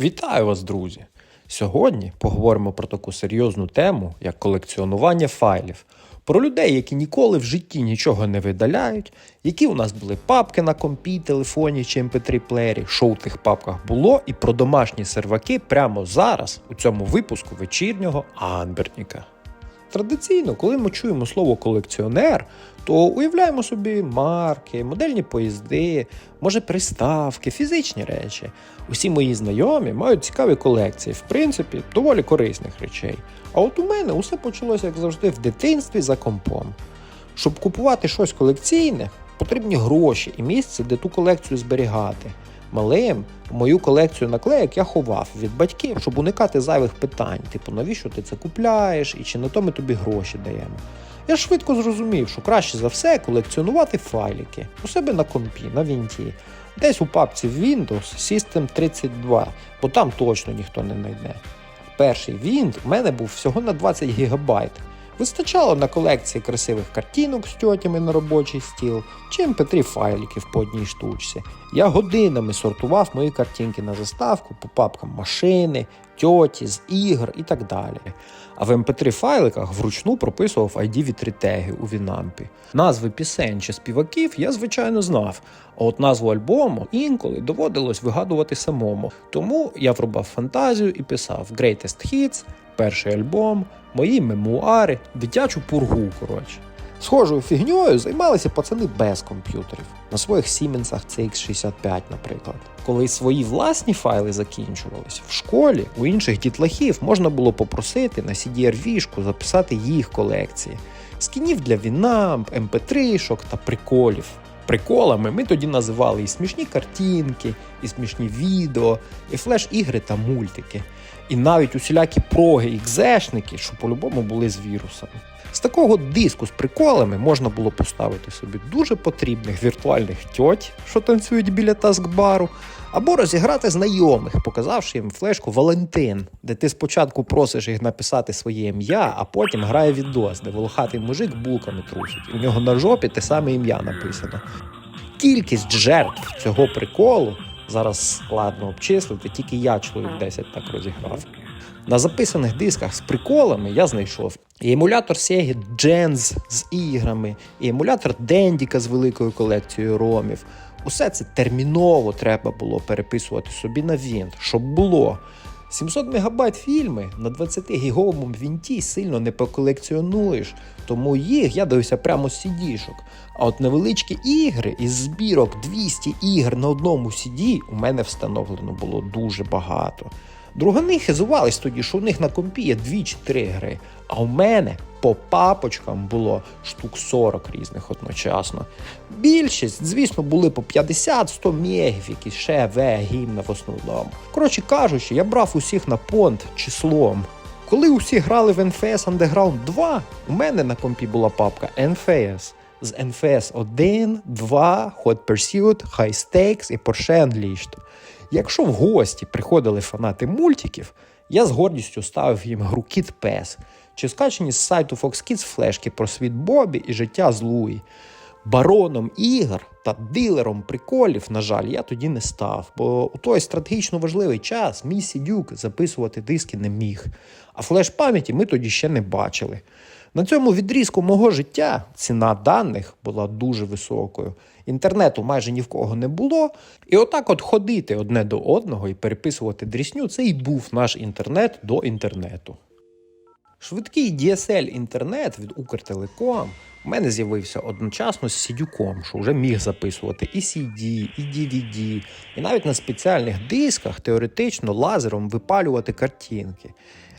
Вітаю вас, друзі! Сьогодні поговоримо про таку серйозну тему, як колекціонування файлів. Про людей, які ніколи в житті нічого не видаляють, які у нас були папки на компі, телефоні чи mp3 плеєрі, що у тих папках було, і про домашні серваки прямо зараз у цьому випуску вечірнього Анберніка. Традиційно, коли ми чуємо слово колекціонер, то уявляємо собі марки, модельні поїзди, може приставки, фізичні речі. Усі мої знайомі мають цікаві колекції, в принципі, доволі корисних речей. А от у мене усе почалося, як завжди, в дитинстві за компом. Щоб купувати щось колекційне, потрібні гроші і місце, де ту колекцію зберігати. Малим мою колекцію наклеїк я ховав від батьків, щоб уникати зайвих питань, типу, навіщо ти це купляєш і чи на то ми тобі гроші даємо. Я швидко зрозумів, що краще за все колекціонувати файлики у себе на компі, на вінті, десь у папці Windows System 32, бо там точно ніхто не знайде. Перший Wind у мене був всього на 20 ГБ. Вистачало на колекції красивих картинок з тьотями на робочий стіл чи mp3 файликів по одній штучці. Я годинами сортував мої картинки на заставку по папкам машини, тьоті, з ігр і так далі. А в mp3 файликах вручну прописував ID від ретеги у Вінампі. Назви пісень чи співаків я, звичайно, знав, а от назву альбому інколи доводилось вигадувати самому. Тому я врубав фантазію і писав Greatest Hits, перший альбом, мої мемуари, дитячу пургу, коротше. Схожою фігньою займалися пацани без комп'ютерів на своїх Сіменсах CX65, наприклад. Коли свої власні файли закінчувались, в школі у інших дітлахів можна було попросити на CDR-вішку записати їх колекції, скінів для Winamp, MP3-шок та приколів. Приколами ми тоді називали і смішні картинки, і смішні відео, і флеш-ігри та мультики. І навіть усілякі проги і гзешники, що по-любому були з вірусами. З такого диску з приколами можна було поставити собі дуже потрібних віртуальних тьоть, що танцюють біля таскбару, або розіграти знайомих, показавши їм флешку Валентин, де ти спочатку просиш їх написати своє ім'я, а потім грає відос, де волохатий мужик булками трусить, в нього на жопі те саме ім'я написано. Кількість жертв цього приколу зараз складно обчислити, тільки я чоловік 10 так розіграв. На записаних дисках з приколами я знайшов і емулятор Sega Gens з іграми, і емулятор Дендіка з великою колекцією ромів. Усе це терміново треба було переписувати собі на Вінт, щоб було. 700 мегабайт фільми на 20-гіговому вінті сильно не поколекціонуєш, тому їх я дивився прямо з CD-шок. А от невеличкі ігри із збірок 200 ігр на одному CD у мене встановлено було дуже багато. Другани хизувались тоді, що у них на компі є 2 чи 3 гри, а у мене по папочкам було штук 40 різних одночасно. Більшість, звісно, були по 50-100 мегів, якісь ще В гімна в основному. Коротше кажучи, я брав усіх на понт числом. Коли усі грали в NFS Underground 2, у мене на компі була папка NFS. З NFS 1, 2, Hot Pursuit, High Stakes і Porsche Unleashed. Якщо в гості приходили фанати мультиків, я з гордістю ставив їм гру Kid Pes, чи скачені з сайту Fox Kids флешки про світ Бобі і життя з Луї. Бароном ігор та дилером приколів, на жаль, я тоді не став, бо у той стратегічно важливий час мій сідюк записувати диски не міг, а флеш пам'яті ми тоді ще не бачили. На цьому відрізку мого життя ціна даних була дуже високою. Інтернету майже ні в кого не було. І отак от ходити одне до одного і переписувати дрісню це і був наш інтернет до інтернету. Швидкий DSL інтернет від Укртелеком у мене з'явився одночасно з сідюком, що вже міг записувати і CD, і DVD, і навіть на спеціальних дисках теоретично лазером випалювати картинки.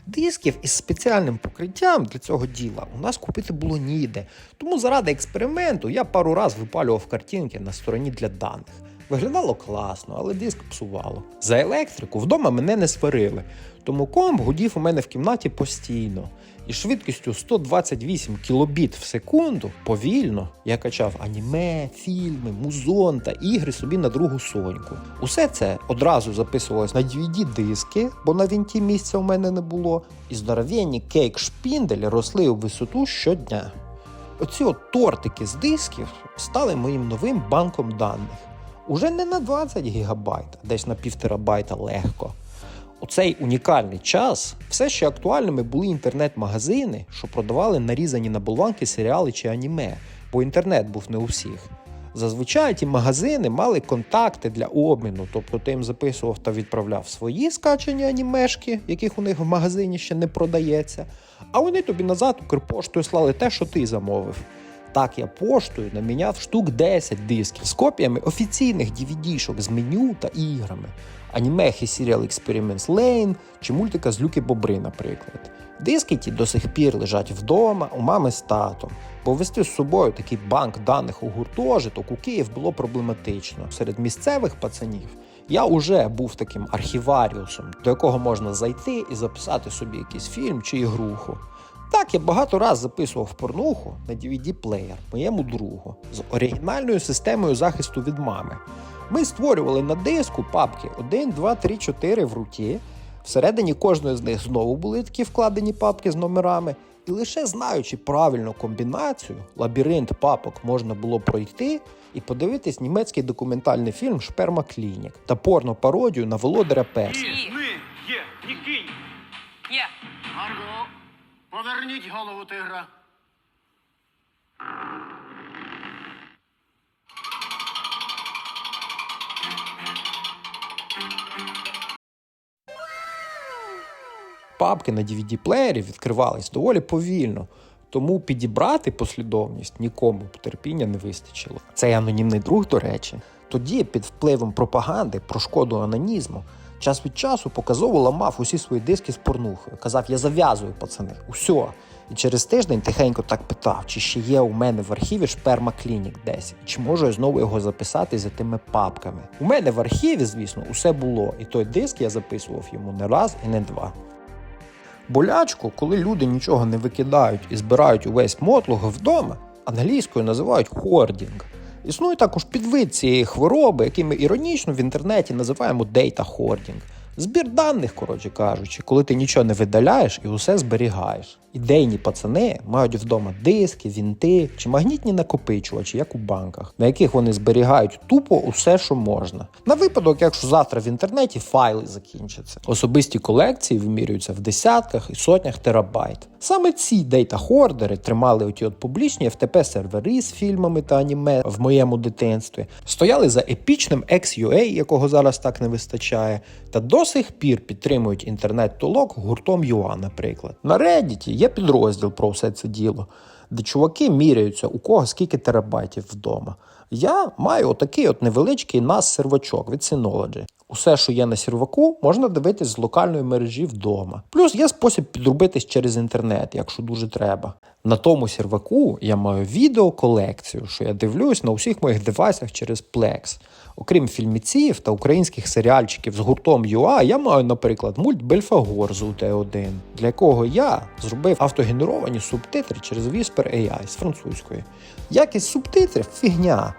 Дисків із спеціальним покриттям для цього діла у нас купити було ніде. Тому заради експерименту я пару раз випалював картинки на стороні для даних. Виглядало класно, але диск псувало. За електрику вдома мене не сварили, тому комп гудів у мене в кімнаті постійно. І швидкістю 128 кілобіт в секунду повільно я качав аніме, фільми, музон та ігри собі на другу соньку. Усе це одразу записувалось на DVD-диски, бо на вінті місця у мене не було, і здоровенні кейк-шпінделі росли у висоту щодня. Оці от тортики з дисків стали моїм новим банком даних. Уже не на 20 гігабайт, а десь на пів терабайта легко. У цей унікальний час все ще актуальними були інтернет-магазини, що продавали нарізані на болванки серіали чи аніме, бо інтернет був не у всіх. Зазвичай ті магазини мали контакти для обміну, тобто ти їм записував та відправляв свої скачані анімешки, яких у них в магазині ще не продається, а вони тобі назад Укрпоштою слали те, що ти замовив. Так я поштою наміняв штук 10 дисків з копіями офіційних DVD-шок з меню та іграми, анімехи Serial Experiments Lane чи мультика з Люки Бобри, наприклад. Диски ті до сих пір лежать вдома у мами з татом, бо вести з собою такий банк даних у гуртожиток у Київ було проблематично. Серед місцевих пацанів я уже був таким архіваріусом, до якого можна зайти і записати собі якийсь фільм чи ігруху. Так, я багато раз записував порнуху на DVD-плеєр моєму другу з оригінальною системою захисту від мами. Ми створювали на диску папки 1, 2, 3, 4 в руті. Всередині кожної з них знову були такі вкладені папки з номерами. І лише знаючи правильну комбінацію, лабіринт папок можна було пройти і подивитись німецький документальний фільм Шперма Клінік та порно-пародію на володаря Перса. Ні, є, ні кінь. Є. Марго, поверніть голову тигра. папки на DVD-плеєрі відкривались доволі повільно, тому підібрати послідовність нікому терпіння не вистачило. Цей анонімний друг, до речі, тоді під впливом пропаганди про шкоду анонізму час від часу показово ламав усі свої диски з порнухою. Казав, я зав'язую, пацани, усьо. І через тиждень тихенько так питав, чи ще є у мене в архіві шперма клінік десь, чи можу я знову його записати за тими папками. У мене в архіві, звісно, усе було, і той диск я записував йому не раз і не два. Болячку, коли люди нічого не викидають і збирають увесь мотлуг вдома, англійською називають хордінг. Існує також підвид цієї хвороби, який ми іронічно в інтернеті називаємо дейта хордінг. Збір даних, коротше кажучи, коли ти нічого не видаляєш і усе зберігаєш. Ідейні пацани мають вдома диски, вінти чи магнітні накопичувачі, як у банках, на яких вони зберігають тупо усе, що можна. На випадок, якщо завтра в інтернеті файли закінчаться. Особисті колекції вимірюються в десятках і сотнях терабайт. Саме ці дейта-хордери тримали оті от публічні FTP сервери з фільмами та аніме в моєму дитинстві, стояли за епічним XUA, якого зараз так не вистачає, та до сих пір підтримують інтернет-толок гуртом UA, наприклад. На Reddit є підрозділ про все це діло, де чуваки міряються, у кого скільки терабайтів вдома. Я маю отакий от невеличкий нас сервачок від Synology. Усе, що є на серваку, можна дивитись з локальної мережі вдома. Плюс є спосіб підробитись через інтернет, якщо дуже треба. На тому серваку я маю відеоколекцію, що я дивлюсь на усіх моїх девайсах через Plex. Окрім фільміців та українських серіальчиків з гуртом UA, я маю, наприклад, мульт Бельфагор з УТ1, для якого я зробив автогенеровані субтитри через Whisper AI з французької. Якість субтитрів фігня.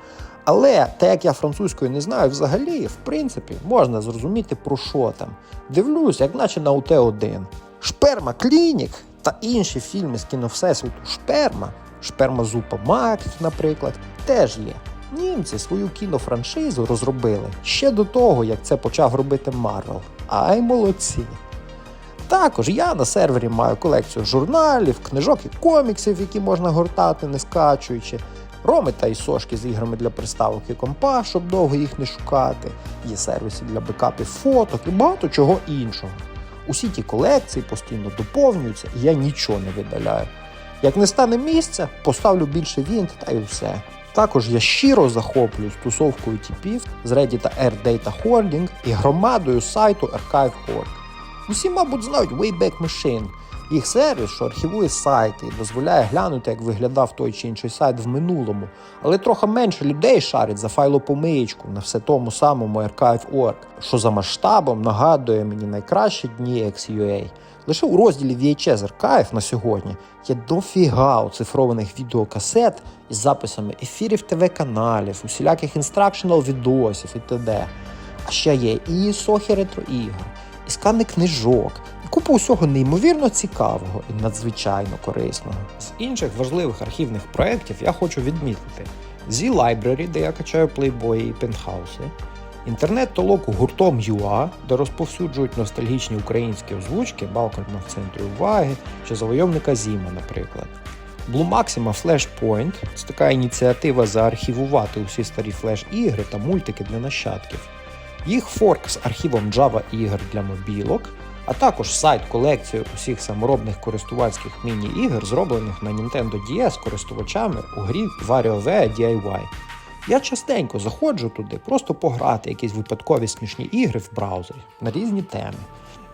Але так як я французькою не знаю взагалі, в принципі, можна зрозуміти про що там. Дивлюсь, як наче на УТ1. Шперма Клінік та інші фільми з кіно Всесвіту Шперма, Шперма Зупа Макс, наприклад, теж є. Німці свою кінофраншизу розробили ще до того, як це почав робити Марвел. Ай молодці! Також я на сервері маю колекцію журналів, книжок і коміксів, які можна гортати, не скачуючи. Роми та ісошки з іграми для приставок і компа, щоб довго їх не шукати. Є сервіси для бекапів фоток і багато чого іншого. Усі ті колекції постійно доповнюються, і я нічого не видаляю. Як не стане місця, поставлю більше вінт та й все. Також я щиро захоплююсь тусовкою типів з Reddit Air Data Hoarding і громадою сайту Archive.org. Усі, мабуть, знають Wayback Machine, їх сервіс, що архівує сайти і дозволяє глянути, як виглядав той чи інший сайт в минулому, але трохи менше людей шарить за файлопомиєчку на все тому самому Archive.org, що за масштабом нагадує мені найкращі дні XUA. Лише у розділі VHS Archive на сьогодні є дофіга оцифрованих відеокасет із записами ефірів ТВ-каналів, усіляких інстракшнл відосів і т.д. А ще є і сохи ретро-ігор, і скани книжок, і купа усього неймовірно цікавого і надзвичайно корисного. З інших важливих архівних проєктів я хочу відмітити: Z Library, де я качаю плейбої і пентхауси, інтернет-толоку гуртом ЮА, де розповсюджують ностальгічні українські озвучки Балкарма в центрі уваги чи завойовника Зіма, наприклад. Maxima Flashpoint – це така ініціатива заархівувати усі старі флеш-ігри та мультики для нащадків. Їх форк з архівом Java ігор для мобілок, а також сайт колекцією усіх саморобних користувацьких міні-ігор, зроблених на Nintendo DS користувачами у грі WarioWare DIY. Я частенько заходжу туди просто пограти якісь випадкові смішні ігри в браузері на різні теми.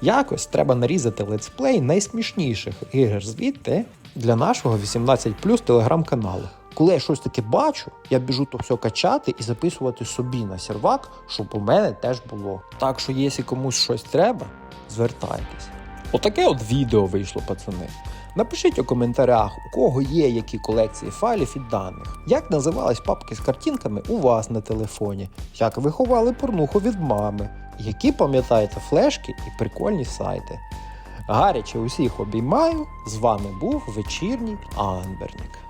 Якось треба нарізати летсплей найсмішніших ігор звідти для нашого 18 телеграм-каналу. Коли я щось таке бачу, я біжу то все качати і записувати собі на сервак, щоб у мене теж було. Так що, якщо комусь щось треба, звертайтесь. Отаке от відео вийшло, пацани. Напишіть у коментарях, у кого є які колекції файлів і даних, як називались папки з картинками у вас на телефоні, як ви ховали порнуху від мами, які пам'ятаєте флешки і прикольні сайти. Гаряче усіх обіймаю. З вами був вечірній Анбернік.